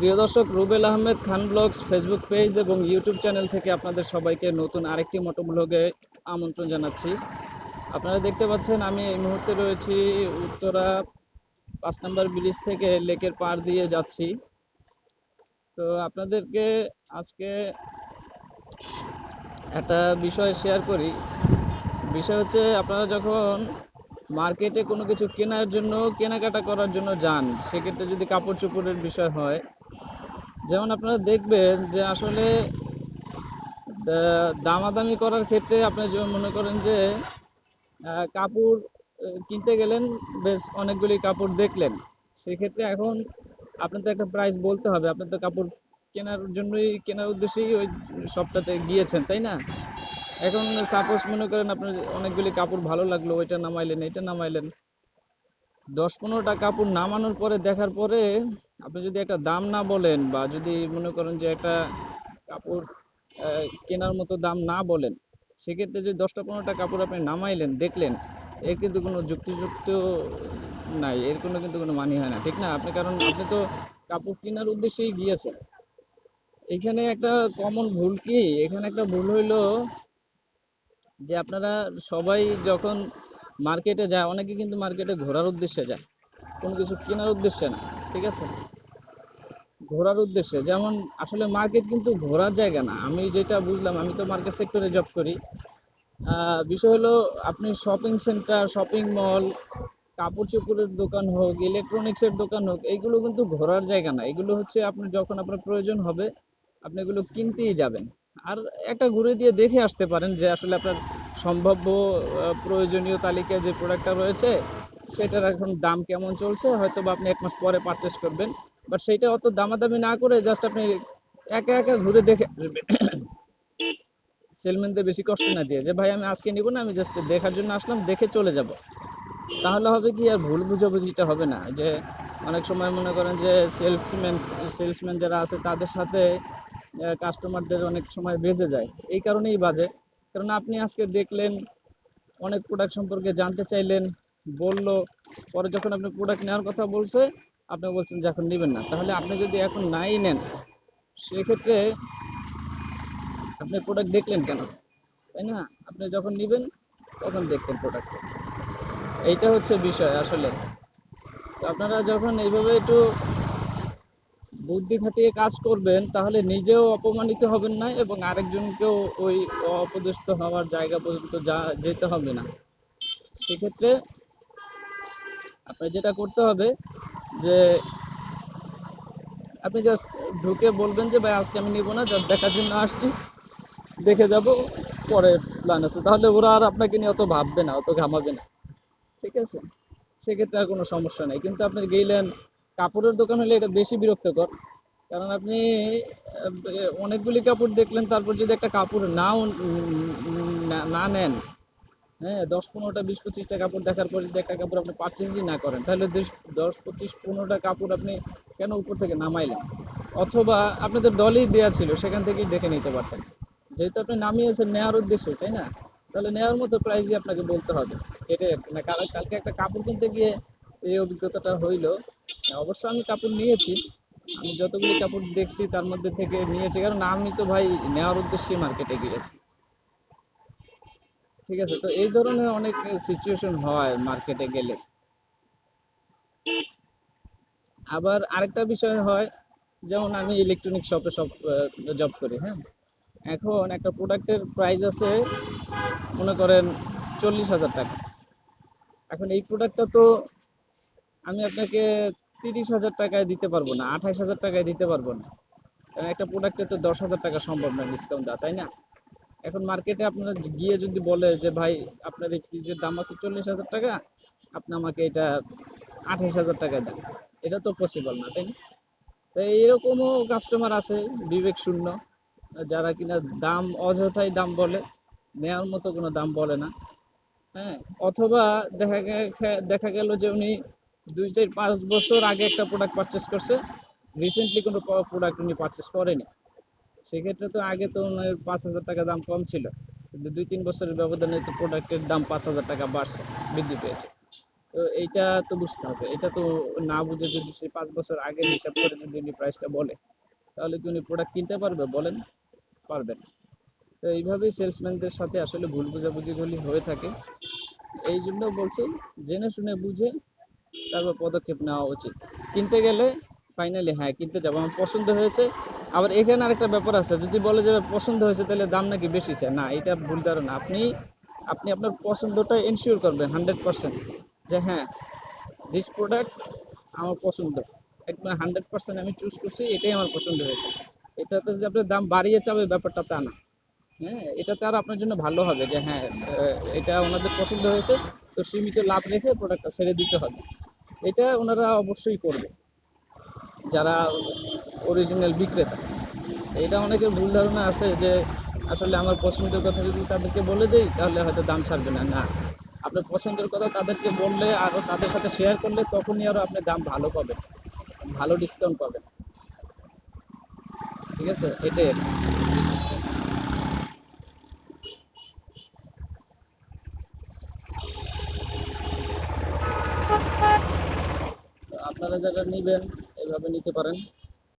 প্রিয় দর্শক, Rubel Ahmed Khan blogs Facebook page এবং ইউটিউব চ্যানেল থেকে আপনাদের সবাইকে নতুন আরেকটি মোটো ব্লগে আমন্ত্রণ জানাচ্ছি। আপনারা দেখতে পাচ্ছেন, আমি এই মুহূর্তে রয়েছি উত্তরা পাঁচ নম্বর ব্রিজ থেকে লেকের পার দিয়ে যাচ্ছি। তো আপনাদেরকে আজকে একটা বিষয় শেয়ার করি। বিষয় হচ্ছে, আপনারা যখন মার্কেটে কোনো কিছু কেনার জন্য, কেনাকাটা করার জন্য যান, সেক্ষেত্রে যদি কাপড় চোপড়ের বিষয় হয় যেমন আপনারা দেখবেন যে আসলে দামাদামি করার ক্ষেত্রে আপনি যেমন মনে করেন যে কাপড় কিনতে গেলেন, বেশ অনেকগুলি কাপড় দেখলেন। সেক্ষেত্রে এখন আপনার তো একটা প্রাইস বলতে হবে। আপনি তো কাপড় কেনার জন্যই, কেনার উদ্দেশ্যেই ওই শপটাতে গিয়েছেন, তাই না? এখন সাপোজ মনে করেন আপনার অনেকগুলি কাপড় ভালো লাগল, ওইটা নামাইলেন এটা নামাইলেন। দশ পনেরোটা কাপড় নামানোর পরে দেখার পরে আপনি যদি একটা দাম না বলেন বা যদি মনে করেন যে একটা কাপড় কেনার মতো দাম না বলেন, সেক্ষেত্রে যদি দশটা পনেরোটা কাপড় আপনি নামাইলেন, দেখলেন, এর কিন্তু কোনো যুক্তিযুক্ত নাই, এর কোনো কিন্তু কোনো মানি হয় না, ঠিক না? আপনি কারণ আপনি তো কাপড় কেনার উদ্দেশ্যেই গিয়েছেন। এখানে একটা কমন ভুল কি? এখানে একটা ভুল হইল যে আপনারা সবাই যখন মার্কেটে যায়, অনেকে কিন্তু মার্কেটে ঘোরার উদ্দেশ্যে যায়। কোনো কিছু কেনার উদ্দেশ্যে না, ঠিক আছে? ঘোরার উদ্দেশ্যে, যেমন আসলে মার্কেট কিন্তু ঘোরার জায়গা না। আমি যেটা বুঝলাম, আমি তো মার্কেট সেক্টরে জব করি। বিষয় হলো, আপনি শপিং সেন্টার শপিং মল কাপড় চোপড়ের দোকান হোক ইলেকট্রনিক্সের দোকান হোক, এইগুলো কিন্তু ঘোরার জায়গা না। এগুলো হচ্ছে আপনি যখন আপনার প্রয়োজন হবে, আপনি এগুলো কিনতেই যাবেন। আর একটা ঘুরে দিয়ে দেখে আসতে পারেন যে আসলে আপনার সম্ভাব্য প্রয়োজনীয় তালিকায় যে প্রোডাক্টটা রয়েছে, সেটার এখন দাম কেমন চলছে হয়তো বা আপনি এক মাস পরে পারচেস করবেন। বাট সেটা অত দামাদামি না করে জাস্ট আপনি একা একা ঘুরে দেখে আসবেন। সেলম্যানদের বেশি কষ্ট না দিয়ে যে, ভাই, আমি আজকে নিব না, আমি জাস্ট দেখার জন্য আসলাম, দেখে চলে যাব। তাহলে হবে কি, আর ভুল বুঝাবুঝিটা হবে না। যে অনেক সময় মনে করেন যে সেলসম্যান সেলসম্যান যারা আছে, তাদের সাথে কাস্টমারদের অনেক সময় বেজে যায়। এই কারণেই বাজে। কারণ আপনি আজকে দেখলেন, অনেক প্রোডাক্ট সম্পর্কে জানতে চাইলেন, বলল, পরে যখন আপনি প্রোডাক্ট নেওয়ার কথা বলছে, আপনি বলছেন যে এখন নেবেন না। তাহলে আপনি যদি এখন নাই নেন, সেক্ষেত্রে আপনি প্রোডাক্ট দেখলেন কেন? তাই না? আপনি যখন নেবেন, তখন দেখতেন প্রোডাক্ট এইটা হচ্ছে বিষয় আসলে। আপনারা যখন এইভাবে একটু বুদ্ধি খাটিয়ে কাজ করবেন, তাহলে নিজেও অপমানিত হবেন না এবং আরেকজনকেও ওই অপদস্থ হওয়ার জায়গা পর্যন্ত যা যেতে হবে না। সেক্ষেত্রে আপনার যেটা করতে হবে যে, আপনি জাস্ট ঢুকে বলবেন যে, ভাই, আজকে আমি নিব না জাস্ট দেখার জন্য আসছি, দেখে যাব, পরে প্ল্যান আছে। তাহলে ওরা আর আপনাকে নিয়ে অত ভাববে না, অত ঘামাবে না। ঠিক আছে? সেক্ষেত্রে আর কোনো সমস্যা নেই। কিন্তু আপনি গেলেন কাপড়ের দোকান হলে এটা বেশি বিরক্তকর। কারণ আপনি অনেকগুলি কাপড় দেখলেন, তারপর যদি একটা কাপড় নাও না- নেন হ্যাঁ দশ পনেরোটা, বিশ পঁচিশটা কাপড় দেখার পর যদি একটা কাপড় আপনি পারচেজই না করেন, তাহলে দশ- পঁচিশ পনেরোটা কাপড় আপনি কেন উপর থেকে নামাইলেন? অথবা আপনাদের দলই দেওয়া ছিল, সেখান থেকেই দেখে নিতে পারতেন। যেহেতু আপনি নামিয়েছেন নেওয়ার উদ্দেশ্যে, তাই না? তাহলে নেওয়ার মতো প্রাইসই আপনাকে বলতে হবে। এটাই আর কি। না কাল- কালকে একটা কাপড় কিনতে গিয়ে এই অভিজ্ঞতাটা হইল। অবশ্য আমি কাপড় নিয়েছি। আমি যতগুলি কাপড় দেখছি তার মধ্যে থেকে নিয়েছি। কারণ আমি তো ভাই নেওয়ার উদ্দেশ্যে মার্কেটে গিয়েছি। ঠিক আছে? তো এই ধরনের অনেক সিচুয়েশন হয় মার্কেটে গেলে। আবার আরেকটা বিষয় হয়, যেমন আমি ইলেকট্রনিক শপে সব জব করি হ্যাঁ? এখন একটা প্রোডাক্টের প্রাইস আছে, মনে করেন চল্লিশ হাজার টাকা। এখন এই প্রোডাক্টটা তো আমি আপনাকে তিরিশ হাজার টাকায় দিতে পারব না আঠাইশ হাজার টাকায় দিতে পারব না। কারণ একটা প্রোডাক্টে তো দশ হাজার টাকা সম্ভব না ডিসকাউন্ট দেওয়া, তাই না? এখন মার্কেটে আপনারা গিয়ে যদি বলে যে, ভাই, আপনার এই ফ্রিজের দাম আছে চল্লিশ হাজার টাকা, আপনি আমাকে এটা আঠাইশ হাজার টাকায় দেন। এটা তো পসিবল না, তাই না? তো এরকমও কাস্টমার আছে, বিবেক শূন্য, যারা কিনা দাম, অযথাই দাম বলে নেওয়ার মতো কোনো দাম বলে না। হ্যাঁ অথবা দেখা দেখা গেল যে উনি দুই চার পাঁচ বছর আগে একটা প্রোডাক্ট পারচেস করছে। রিসেন্টলি কোনো প্রোডাক্ট উনি পারচেস করেনি। সেক্ষেত্রে তো আগে তো ওনার পাঁচ হাজার টাকা দাম কম ছিল। কিন্তু দুই তিন বছরের ব্যবধানে তো প্রোডাক্টের দাম পাঁচ হাজার টাকা বাড়ছে, বৃদ্ধি পেয়েছে। তো এইটা তো বুঝতে হবে। এটা তো না বুঝে যদি সেই পাঁচ বছর আগে হিসাব করে যদি উনি প্রাইসটা বলে, তাহলে কি উনি প্রোডাক্ট কিনতে পারবে? বলেন, পারবেন। তো এইভাবেই সেলসম্যানদের সাথে আসলে ভুল বোঝাবুঝিগুলি হয়ে থাকে। এই জন্য বলছি, জেনে শুনে বুঝে তারপর পদক্ষেপ নেওয়া উচিত। কিনতে গেলে ফাইনালি হ্যাঁ কিনতে যাব। আমার পছন্দ হয়েছে। আবার এখানে আরেকটা ব্যাপার আছে, যদি বলে যে পছন্দ হয়েছে, তাহলে দাম নাকি বেশি চায়? না, এটা ভুল ধারণা। আপনি আপনি আপনার পছন্দটা এনশিওর করবেন হান্ড্রেড পার্সেন্ট যে হ্যাঁ দিস প্রোডাক্ট আমার পছন্দ। একদম হান্ড্রেড পার্সেন্ট আমি চুজ করছি, এটাই আমার পছন্দ হয়েছে। এটাতে যে আপনার দাম বাড়িয়ে চাবে ব্যাপারটা তা না। হ্যাঁ এটাতে আর আপনার জন্য ভালো হবে যে হ্যাঁ এটা ওনাদের পছন্দ হয়েছে, তো সীমিত লাভ রেখে প্রোডাক্টটা ছেড়ে দিতে হবে। এটা ওনারা অবশ্যই করবে। যারা অরিজিনাল বিক্রেতা। এটা অনেকের ভুল ধারণা আছে যে, আসলে আমার পছন্দের কথা যদি তাদেরকে বলে দেই, তাহলে হয়তো দাম ছাড়বে না। না, আপনার পছন্দের কথা তাদেরকে বললে আরও তাদের সাথে শেয়ার করলে তখনই আরও আপনি দাম ভালো পাবেন। ভালো ডিসকাউন্ট পাবেন। ঠিক আছে? এটাই আর কি। তো আপনারা যারা নিবেন এভাবে নিতে পারেন।